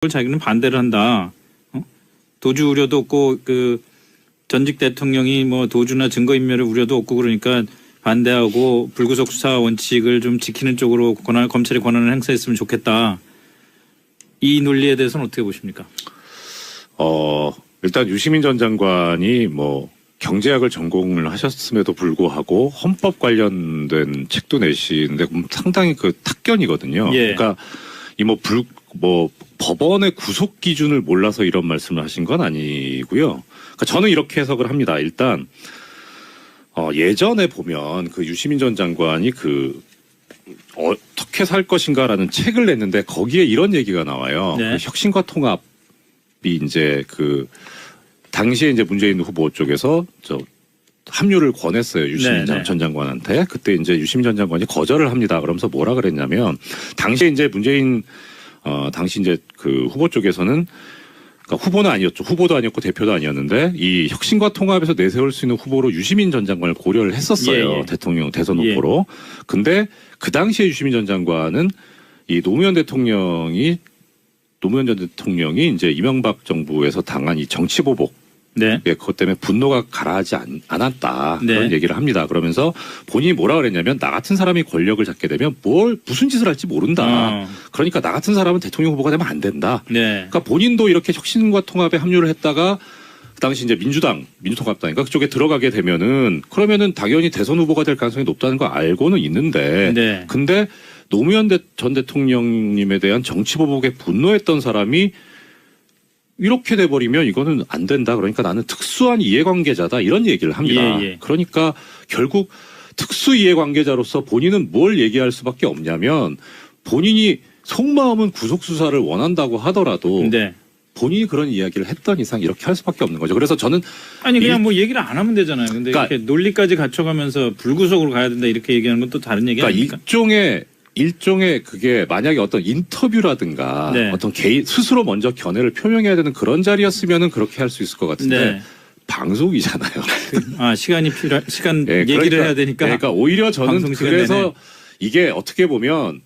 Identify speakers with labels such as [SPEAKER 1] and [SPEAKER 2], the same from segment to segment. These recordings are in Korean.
[SPEAKER 1] 그걸 자기는 반대를 한다. 어? 도주 우려도 없고 그 전직 대통령이 뭐 도주나 증거 인멸의 우려도 없고 그러니까 반대하고 불구속 수사 원칙을 좀 지키는 쪽으로 권한, 검찰이 권한을 행사했으면 좋겠다. 이 논리에 대해서는 어떻게 보십니까?
[SPEAKER 2] 어, 일단 유시민 전 장관이 뭐 경제학을 전공을 하셨음에도 불구하고 헌법 관련된 책도 내시는데 음, 상당히 그 탁견이거든요.
[SPEAKER 1] 예.
[SPEAKER 2] 그러니까 이 뭐 불 뭐 법원의 구속 기준을 몰라서 이런 말씀을 하신 건 아니고요. 그러니까 저는 이렇게 해석을 합니다. 일단 어, 예전에 보면 그 유시민 전 장관이 그 어떻게 살 것인가라는 책을 냈는데 거기에 이런 얘기가 나와요.
[SPEAKER 1] 네.
[SPEAKER 2] 그 혁신과 통합이 이제 그 당시에 이제 문재인 후보 쪽에서 저 합류를 권했어요 유시민
[SPEAKER 1] 네, 네.
[SPEAKER 2] 전 장관한테 그때 이제 유시민 전 장관이 거절을 합니다. 그러면서 뭐라 그랬냐면 당시에 이제 문재인 어 당시 이제 그 후보 쪽에서는 그러니까 후보는 아니었죠. 후보도 아니었고 대표도 아니었는데 이 혁신과 통합에서 내세울 수 있는 후보로 유시민 전 장관을 고려를 했었어요.
[SPEAKER 1] 예, 예.
[SPEAKER 2] 대통령 대선
[SPEAKER 1] 예.
[SPEAKER 2] 후보로. 근데 그 당시에 유시민 전 장관은 이 노무현 대통령이 노무현 전 대통령이 이제 이명박 정부에서 당한 이 정치 보복
[SPEAKER 1] 네.
[SPEAKER 2] 예, 그것 때문에 분노가 가라앉지 않, 않았다
[SPEAKER 1] 네.
[SPEAKER 2] 그런 얘기를 합니다. 그러면서 본인이 뭐라 그랬냐면 나 같은 사람이 권력을 잡게 되면 뭘 무슨 짓을 할지 모른다.
[SPEAKER 1] 어,
[SPEAKER 2] 그러니까 나 같은 사람은 대통령 후보가 되면 안 된다.
[SPEAKER 1] 네.
[SPEAKER 2] 그러니까 본인도 이렇게 혁신과 통합에 합류를 했다가 그 당시 이제 민주당, 민주통합당인가 그쪽에 들어가게 되면은 그러면은 당연히 대선 후보가 될 가능성이 높다는 거 알고는 있는데
[SPEAKER 1] 네.
[SPEAKER 2] 근데 노무현 대- 전 대통령님에 대한 정치 보복에 분노했던 사람이 이렇게 돼버리면 이거는 안 된다. 그러니까 나는 특수한 이해관계자다. 이런 얘기를 합니다.
[SPEAKER 1] 예, 예.
[SPEAKER 2] 그러니까 결국 특수 이해관계자로서 본인은 뭘 얘기할 수밖에 없냐면 본인이 속마음은 구속 수사를 원한다고 하더라도
[SPEAKER 1] 네.
[SPEAKER 2] 본인이 그런 이야기를 했던 이상 이렇게 할 수밖에 없는 거죠. 그래서 저는
[SPEAKER 1] 아니 그냥 뭐 얘기를 안 하면 되잖아요. 근데
[SPEAKER 2] 그러니까-
[SPEAKER 1] 이렇게 논리까지 갖춰가면서 불구속으로 가야 된다 이렇게 얘기하는 건 또 다른 얘기
[SPEAKER 2] 그러니까
[SPEAKER 1] 아닙니까?
[SPEAKER 2] 일종의 일종의 그게 만약에 어떤 인터뷰라든가
[SPEAKER 1] 네.
[SPEAKER 2] 어떤 개인 스스로 먼저 견해를 표명해야 되는 그런 자리였으면은 그렇게 할 수 있을 것 같은데
[SPEAKER 1] 네.
[SPEAKER 2] 방송이잖아요.
[SPEAKER 1] 아 시간이 필요 시간
[SPEAKER 2] 예,
[SPEAKER 1] 얘기를
[SPEAKER 2] 그러니까-
[SPEAKER 1] 해야 되니까.
[SPEAKER 2] 그러니까 오히려 저는 그래서
[SPEAKER 1] 내내.
[SPEAKER 2] 이게 어떻게 보면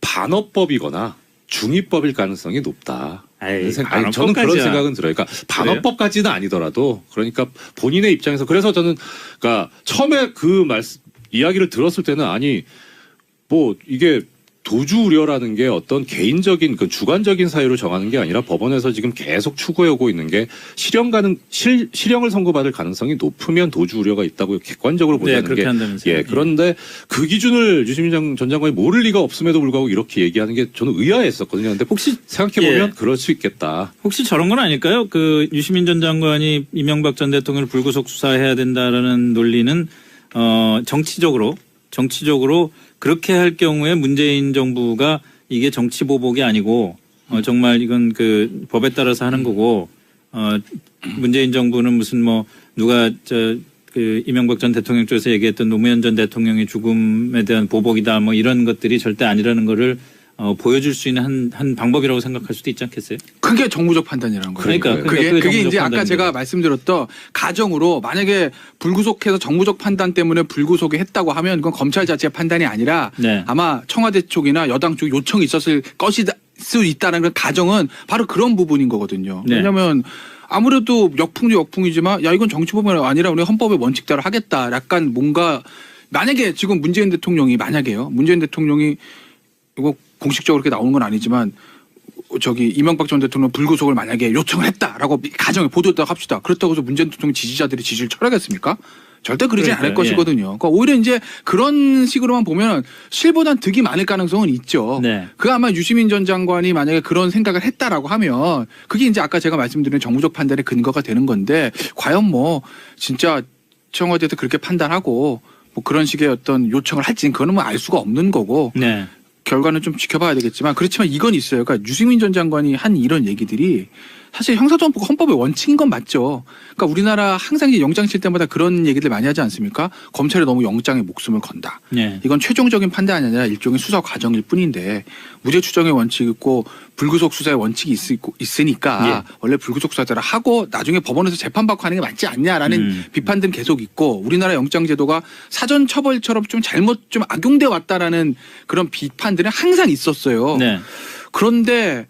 [SPEAKER 2] 반어법이거나 중의법일 가능성이 높다.
[SPEAKER 1] 에이,
[SPEAKER 2] 생- 아니, 저는 그런. 생각은 들어요. 그러니까 반어법까지는 아니더라도 그러니까 본인의 입장에서 그래서 저는 그러니까 처음에 그 말씀 이야기를 들었을 때는 아니 뭐 이게 도주 우려라는 게 어떤 개인적인 그 주관적인 사유로 정하는 게 아니라 법원에서 지금 계속 추구해 오고 있는 게 실형 가능 실, 실형을 선고받을 가능성이 높으면 도주 우려가 있다고 객관적으로
[SPEAKER 1] 네
[SPEAKER 2] 보자는
[SPEAKER 1] 그렇게
[SPEAKER 2] 게
[SPEAKER 1] 한다면서요.
[SPEAKER 2] 예, 그런데 그 기준을 유시민 장- 전 장관이 모를 리가 없음에도 불구하고 이렇게 얘기하는 게 저는 의아했었거든요. 근데
[SPEAKER 1] 혹시
[SPEAKER 2] 생각해 보면
[SPEAKER 1] 예.
[SPEAKER 2] 그럴 수 있겠다.
[SPEAKER 1] 혹시 저런 건 아닐까요? 그 유시민 전 장관이 이명박 전 대통령을 불구속 수사해야 된다라는 논리는 어 정치적으로 정치적으로 그렇게 할 경우에 문재인 정부가 이게 정치 보복이 아니고 어 정말 이건 그 법에 따라서 하는 거고 어 문재인 정부는 무슨 뭐 누가 저 그 이명박 전 대통령 쪽에서 얘기했던 노무현 전 대통령의 죽음에 대한 보복이다 뭐 이런 것들이 절대 아니라는 거를 어 보여줄 수 있는 한, 한 방법이라고 생각할 수도 있지 않겠어요?
[SPEAKER 3] 그게 정무적 판단이라는 거예요.
[SPEAKER 1] 그러니까.
[SPEAKER 3] 그게,
[SPEAKER 1] 그러니까 그게
[SPEAKER 3] 그게 이제 아까
[SPEAKER 1] 판단인
[SPEAKER 3] 제가
[SPEAKER 1] 거죠.
[SPEAKER 3] 말씀드렸던 가정으로 만약에 불구속해서 정무적 판단 때문에 불구속에 했다고 하면 그건 검찰 자체의 판단이 아니라
[SPEAKER 1] 네.
[SPEAKER 3] 아마 청와대 쪽이나 여당 쪽 요청이 있었을 것이다 수 있다는 그 가정은 바로 그런 부분인 거거든요.
[SPEAKER 1] 네.
[SPEAKER 3] 왜냐하면 아무래도 역풍도 역풍이지만 야 이건 정치법이 아니라 우리 헌법의 원칙대로 하겠다. 약간 뭔가 만약에 지금 문재인 대통령이 만약에요. 문재인 대통령이 이거 공식적으로 그렇게 나오는 건 아니지만 저기 이명박 전 대통령 불구속을 만약에 요청을 했다라고 가정에 보도했다고 합시다. 그렇다고 해서 문재인 대통령 지지자들이 지지를 철하겠습니까? 절대 그러지 않을
[SPEAKER 1] 그러니까요. 예.
[SPEAKER 3] 것이거든요. 그러니까 오히려 이제 그런 식으로만 보면 실보단 득이 많을 가능성은 있죠.
[SPEAKER 1] 네.
[SPEAKER 3] 그 아마 유시민 전 장관이 만약에 그런 생각을 했다라고 하면 그게 이제 아까 제가 말씀드린 정무적 판단의 근거가 되는 건데 과연 뭐 진짜 청와대에서 그렇게 판단하고 뭐 그런 식의 어떤 요청을 할지는 그거는 뭐 알 수가 없는 거고
[SPEAKER 1] 네.
[SPEAKER 3] 결과는 좀 지켜봐야 되겠지만 그렇지만 이건 있어요. 그러니까 유시민 전 장관이 한 이런 얘기들이 사실 형사소송법 헌법의 원칙인 건 맞죠. 그러니까 우리나라 항상 이제 영장 칠 때마다 그런 얘기들 많이 하지 않습니까? 검찰이 너무 영장에 목숨을 건다.
[SPEAKER 1] 네.
[SPEAKER 3] 이건 최종적인 판단이 아니라 일종의 수사 과정일 뿐인데 무죄 추정의 원칙이 있고 불구속 수사의 원칙이 있, 있으니까
[SPEAKER 1] 예.
[SPEAKER 3] 원래 불구속 수사대로 하고 나중에 법원에서 재판받고 하는 게 맞지 않냐라는
[SPEAKER 1] 음.
[SPEAKER 3] 비판들은 계속 있고 우리나라 영장 제도가 사전 처벌처럼 좀 잘못 좀 악용돼 왔다라는 그런 비판들은 항상 있었어요.
[SPEAKER 1] 네.
[SPEAKER 3] 그런데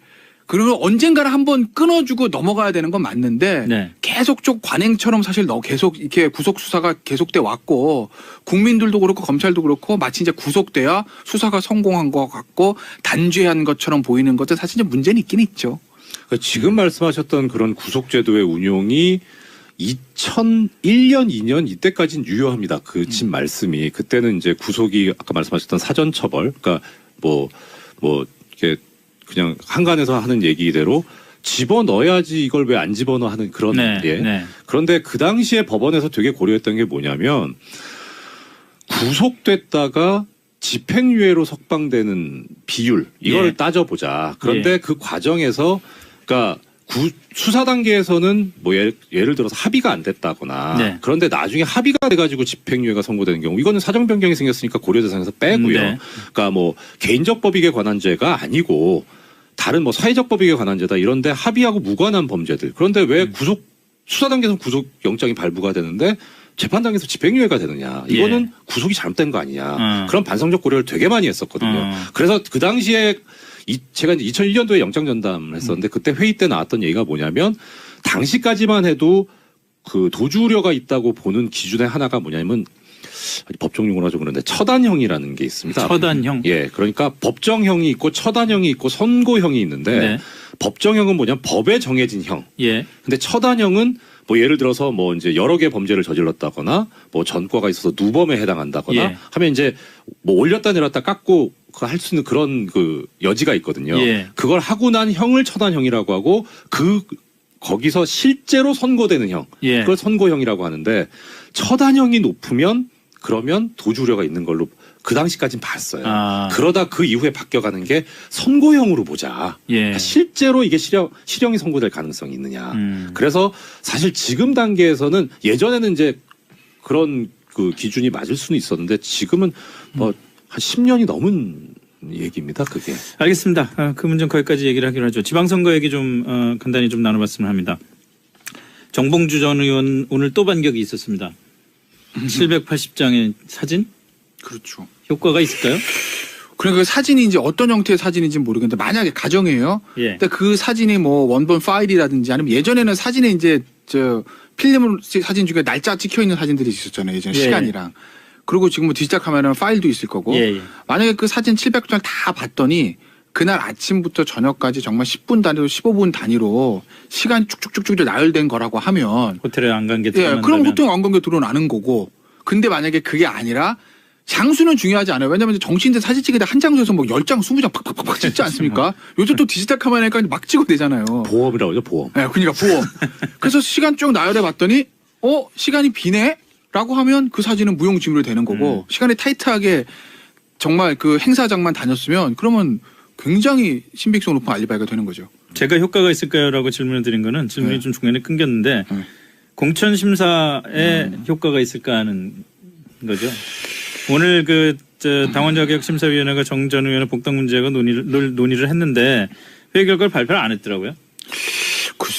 [SPEAKER 3] 그리고 언젠가는 한번 끊어주고 넘어가야 되는 건 맞는데
[SPEAKER 1] 네.
[SPEAKER 3] 계속 좀 관행처럼 사실 너 계속 이렇게 구속 수사가 계속돼 왔고 국민들도 그렇고 검찰도 그렇고 마치 이제 구속돼야 수사가 성공한 것 같고 단죄한 것처럼 보이는 것도 사실 이제 문제는 있긴 있죠.
[SPEAKER 2] 그러니까 지금 말씀하셨던 그런 구속제도의 운용이 2001년, 2년 이때까지는 유효합니다. 그진 말씀이 그때는 이제 구속이 아까 말씀하셨던 사전 처벌, 그러니까 뭐뭐 이렇게 그냥 한간에서 하는 얘기대로 집어 넣어야지 이걸 왜 안 집어 넣어 하는 그런
[SPEAKER 1] 네.
[SPEAKER 2] 예.
[SPEAKER 1] 네.
[SPEAKER 2] 그런데 그 당시에 법원에서 되게 고려했던 게 뭐냐면 구속됐다가 집행유예로 석방되는 비율 이걸
[SPEAKER 1] 예.
[SPEAKER 2] 따져보자. 그런데 그 과정에서 그러니까 구- 수사 단계에서는 뭐 예를, 예를 들어서 합의가 안 됐다거나
[SPEAKER 1] 네.
[SPEAKER 2] 그런데 나중에 합의가 돼가지고 집행유예가 선고되는 경우 이거는 사정 변경이 생겼으니까 고려 대상에서 빼고요.
[SPEAKER 1] 네.
[SPEAKER 2] 그러니까 뭐 개인적 법익에 관한 죄가 아니고 다른 뭐 사회적 법익에 관한 죄다 이런데 합의하고 무관한 범죄들 그런데 왜
[SPEAKER 1] 음.
[SPEAKER 2] 구속 수사 단계에서 구속 영장이 발부가 되는데 재판 단계에서 집행유예가 되느냐 이거는
[SPEAKER 1] 예.
[SPEAKER 2] 구속이 잘못된 거 아니냐
[SPEAKER 1] 어.
[SPEAKER 2] 그런 반성적 고려를 되게 많이 했었거든요.
[SPEAKER 1] 어.
[SPEAKER 2] 그래서 그 당시에 이, 제가 이제 2001년도에 영장 전담을 했었는데 그때 회의 때 나왔던 얘기가 뭐냐면 당시까지만 해도 그 도주 우려가 있다고 보는 기준의 하나가 뭐냐면 법정 용어라 좀 그런데 처단형이라는 게 있습니다.
[SPEAKER 1] 처단형.
[SPEAKER 2] 예, 그러니까 법정형이 있고 처단형이 있고 선고형이 있는데
[SPEAKER 1] 네.
[SPEAKER 2] 법정형은 뭐냐면 법에 정해진 형.
[SPEAKER 1] 예.
[SPEAKER 2] 근데 처단형은 뭐 예를 들어서 뭐 이제 여러 개 범죄를 저질렀다거나 뭐 전과가 있어서 누범에 해당한다거나
[SPEAKER 1] 예.
[SPEAKER 2] 하면 이제 뭐 올렸다 내렸다 깎고 할수 있는 그런 그 여지가 있거든요.
[SPEAKER 1] 예.
[SPEAKER 2] 그걸 하고 난 형을 처단형이라고 하고 그 거기서 실제로 선고되는 형
[SPEAKER 1] 예.
[SPEAKER 2] 그걸 선고형이라고 하는데 처단형이 높으면 그러면 도주우려가 있는 걸로 그 당시까진 봤어요.
[SPEAKER 1] 아.
[SPEAKER 2] 그러다 그 이후에 바뀌어가는 게 선고형으로 보자.
[SPEAKER 1] 예.
[SPEAKER 2] 그러니까 실제로 이게 실형, 실형이 선고될 가능성이 있느냐.
[SPEAKER 1] 음.
[SPEAKER 2] 그래서 사실 지금 단계에서는 예전에는 이제 그런 그 기준이 맞을 수는 있었는데 지금은 뭐한 10년이 넘은 얘기입니다. 그게.
[SPEAKER 1] 알겠습니다. 아, 그 문제는 거기까지 얘기를 하기로 하죠. 지방선거 얘기 좀 어, 간단히 좀 나눠봤으면 합니다. 정봉주 전 의원 오늘 또 반격이 있었습니다. 780장의 사진
[SPEAKER 3] 그렇죠.
[SPEAKER 1] 효과가 있을까요?
[SPEAKER 3] 그러니까 그 사진이 이제 어떤 형태의 사진인지 는 모르겠는데 만약에 가정이에요.
[SPEAKER 1] 예.
[SPEAKER 3] 근데 그 사진이 뭐 원본 파일이라든지 아니면 예전에는 사진에 이제 저 필름 사진 중에 날짜 찍혀 있는 사진들이 있었잖아요. 예전 에
[SPEAKER 1] 예.
[SPEAKER 3] 시간이랑. 그리고 지금 뭐 디지털 카메라는 파일도 있을 거고.
[SPEAKER 1] 예, 예.
[SPEAKER 3] 만약에 그 사진 700장을 다 봤더니 그날 아침부터 저녁까지 정말 10분 단위로 15분 단위로 시간 쭉쭉쭉쭉 나열된 거라고 하면
[SPEAKER 1] 호텔에 안 간게
[SPEAKER 3] 예, 그럼 호텔 관광객 드러나는 거고. 근데 만약에 그게 아니라 장수는 중요하지 않아요. 왜냐면 이제 정치인들 사진 찍을 때 한 장소에서 뭐 10장, 20장 팍팍팍팍 찍지 않습니까? 요즘 또 디지털 카메라니까 막 찍어도 되잖아요.
[SPEAKER 2] 보험이라고 하죠, 보험.
[SPEAKER 3] 예, 그러니까 보험. 그래서 시간 쭉 나열해 봤더니 어, 시간이 비네? 라고 하면 그 사진은 무용지물이 되는 거고 시간이 타이트하게 정말 그 행사장만 다녔으면 그러면 굉장히 신빙성 높은 알리바이가 되는 거죠.
[SPEAKER 1] 제가 효과가 있을까요라고 질문을 드린 거는 질문이
[SPEAKER 3] 네.
[SPEAKER 1] 좀 중간에 끊겼는데
[SPEAKER 3] 네.
[SPEAKER 1] 공천 심사에
[SPEAKER 3] 음.
[SPEAKER 1] 효과가 있을까 하는 거죠. 오늘 그저 당원 자격 심사위원회가 정 전 의원의 복당 문제가 논의를 논- 논의를 했는데 회의 결과를 발표를 안 했더라고요.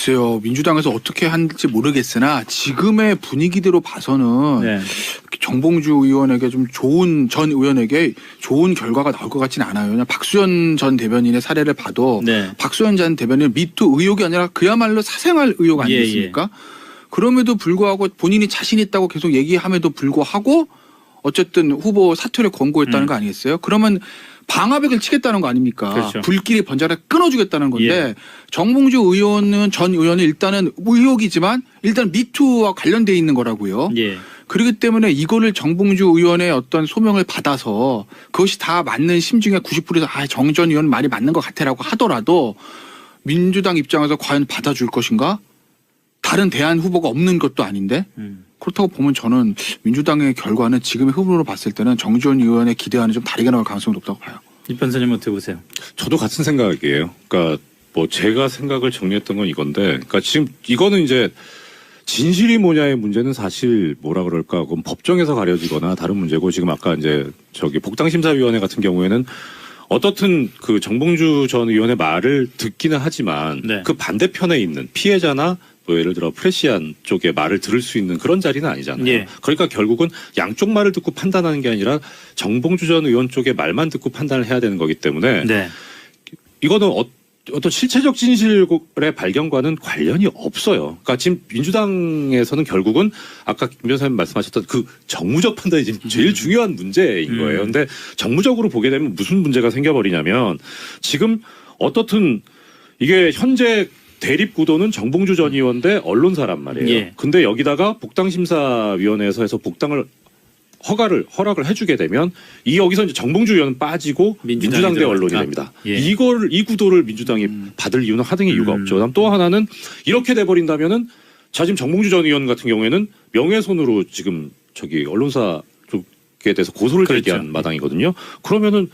[SPEAKER 3] 글쎄요, 민주당에서 어떻게 할지 모르겠으나 지금의 분위기대로 봐서는
[SPEAKER 1] 네.
[SPEAKER 3] 정봉주 의원에게 좀 좋은 전 의원에게 좋은 결과가 나올 것 같지는 않아요. 그냥 박수현 전 대변인의 사례를 봐도
[SPEAKER 1] 네.
[SPEAKER 3] 박수현 전 대변인 미투 의혹이 아니라 그야말로 사생활 의혹
[SPEAKER 1] 예,
[SPEAKER 3] 아니겠습니까? 그럼에도 불구하고 본인이 자신 있다고 계속 얘기함에도 불구하고 어쨌든 후보 사퇴를 권고했다는
[SPEAKER 1] 음.
[SPEAKER 3] 거 아니겠어요? 그러면 방화벽을 치겠다는 거 아닙니까?
[SPEAKER 1] 그렇죠.
[SPEAKER 3] 불길이 번져라 끊어주겠다는 건데
[SPEAKER 1] 예.
[SPEAKER 3] 정봉주 의원은 전 의원은 일단은 의혹이지만 일단 미투와 관련돼 있는 거라고요.
[SPEAKER 1] 예.
[SPEAKER 3] 그렇기 때문에 이거를 정봉주 의원의 어떤 소명을 받아서 그것이 다 맞는 심중에 90%에서 아, 정전 의원 말이 맞는 것 같아라고 하더라도 민주당 입장에서 과연 받아줄 것인가? 다른 대안 후보가 없는 것도 아닌데
[SPEAKER 1] 음.
[SPEAKER 3] 그렇다고 보면 저는 민주당의 결과는 지금의 흐름으로 봤을 때는 정전 의원의 기대와는 좀 다르게 나올 가능성이 높다고 봐요.
[SPEAKER 1] 이 판사님 어떻게 보세요?
[SPEAKER 2] 저도 같은 생각이에요. 그러니까 뭐 제가 생각을 정리했던 건 이건데, 그러니까 지금 이거는 이제 진실이 뭐냐의 문제는 사실 뭐라 그럴까, 그건 법정에서 가려지거나 다른 문제고 지금 아까 이제 저기 복당심사위원회 같은 경우에는 어떻든 그 정봉주 전 의원의 말을 듣기는 하지만
[SPEAKER 1] 네.
[SPEAKER 2] 그 반대편에 있는 피해자나 뭐 예를 들어 프레시안 쪽의 말을 들을 수 있는 그런 자리는 아니잖아요.
[SPEAKER 1] 예.
[SPEAKER 2] 그러니까 결국은 양쪽 말을 듣고 판단하는 게 아니라 정봉주 전 의원 쪽의 말만 듣고 판단을 해야 되는 거기 때문에
[SPEAKER 1] 네.
[SPEAKER 2] 이거는 어, 어떤 실체적 진실의 발견과는 관련이 없어요. 그러니까 지금 민주당에서는 결국은 아까 김 변호사님 말씀하셨던 그 정무적 판단이 지금 제일 중요한 문제인 거예요.
[SPEAKER 1] 음.
[SPEAKER 2] 근데 정무적으로 보게 되면 무슨 문제가 생겨버리냐면 지금 어떻든 이게 현재 대립 구도는 정봉주 전 의원 대 언론사란 말이에요.
[SPEAKER 1] 예.
[SPEAKER 2] 근데 여기다가 복당심사위원회에서 해서 복당을 허가를 허락을 해주게 되면 이 여기서 이제 정봉주 의원은 빠지고
[SPEAKER 1] 민주당
[SPEAKER 2] 대. 언론이 됩니다.
[SPEAKER 1] 예.
[SPEAKER 2] 이걸 이 구도를 민주당이
[SPEAKER 3] 음.
[SPEAKER 2] 받을 이유는 하등의 이유가
[SPEAKER 1] 음.
[SPEAKER 2] 없죠. 그다음 또 하나는 이렇게 돼 버린다면은 자 지금 정봉주 전 의원 같은 경우에는 명예훼손으로 지금 저기 언론사 쪽에 대해서 고소를
[SPEAKER 1] 그렇죠.
[SPEAKER 2] 제기한 마당이거든요. 그러면은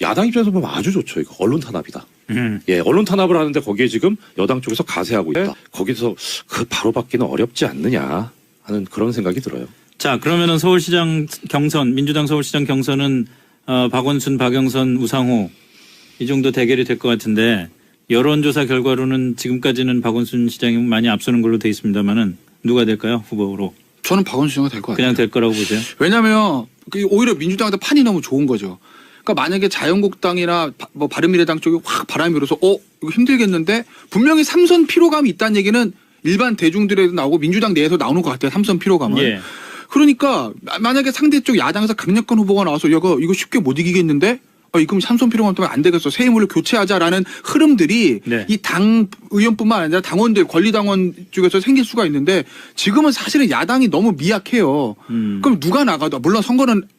[SPEAKER 2] 야당 입장에서 보면 아주 좋죠. 이거 언론 탄압이다.
[SPEAKER 1] 음.
[SPEAKER 2] 예, 언론 탄압을 하는데 거기에 지금 여당 쪽에서 가세하고 있다. 거기서 그 바로 받기는 어렵지 않느냐 하는 그런 생각이 들어요.
[SPEAKER 1] 자, 그러면은 서울시장 경선, 민주당 서울시장 경선은 어, 박원순, 박영선, 우상호 이 정도 대결이 될 것 같은데 여론조사 결과로는 지금까지는 박원순 시장이 많이 앞서는 걸로 돼 있습니다만은 누가 될까요 후보로?
[SPEAKER 3] 저는 박원순 씨가 될 것 같아요.
[SPEAKER 1] 그냥 될 거라고 보세요.
[SPEAKER 3] 왜냐면 그 오히려 민주당한테 판이 너무 좋은 거죠. 그러니까 만약에 자유한국당이나 바, 뭐 바른미래당 쪽이 확 바람이 불어서 어 이거 힘들겠는데 분명히 삼선 피로감이 있다는 얘기는 일반 대중들에도 나오고 민주당 내에서 나오는 것 같아요. 삼선 피로감은.
[SPEAKER 1] 예.
[SPEAKER 3] 그러니까 마- 만약에 상대 쪽 야당에서 강력한 후보가 나와서 이거 이거 쉽게 못 이기겠는데 아, 이금 삼선 피로감 때문에 안 되겠어. 새 힘을 교체하자라는 흐름들이
[SPEAKER 1] 네.
[SPEAKER 3] 이당 의원뿐만 아니라 당원들 권리당원 쪽에서 생길 수가 있는데 지금은 사실은 야당이 너무 미약해요.
[SPEAKER 1] 음.
[SPEAKER 3] 그럼 누가 나가도 물론 선거는 앞-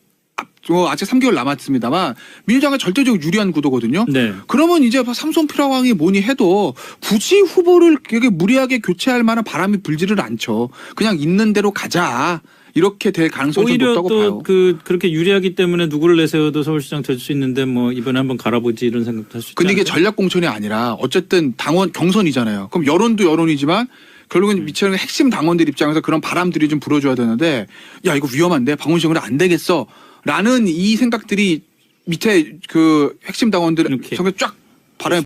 [SPEAKER 3] 어, 아직 3개월 남았습니다만 민주당은 절대적으로 유리한 구도거든요.
[SPEAKER 1] 네.
[SPEAKER 3] 그러면 이제 삼선 피로왕이 뭐니 해도 굳이 후보를 이렇게 무리하게 교체할 만한 바람이 불지를 않죠. 그냥 있는 대로 가자. 이렇게 될 가능성이
[SPEAKER 1] 오히려
[SPEAKER 3] 높다고 봐요.
[SPEAKER 1] 또그 그렇게 유리하기 때문에 누구를 내세워도 서울시장 될 수 있는데 뭐 이번에 한번 갈아보지 이런 생각도 할 수 있죠.
[SPEAKER 3] 근데 이게 전략 공천이 아니라 어쨌든 당원 경선이잖아요. 그럼 여론도 여론이지만 결국은 미처럼 핵심 당원들 입장에서 그런 바람들이 좀 불어줘야 되는데 야 이거 위험한데 방원식으로 안 되겠어 라는 이 생각들이 밑에 그 핵심 당원들
[SPEAKER 1] 이렇게.
[SPEAKER 3] 쫙 바람이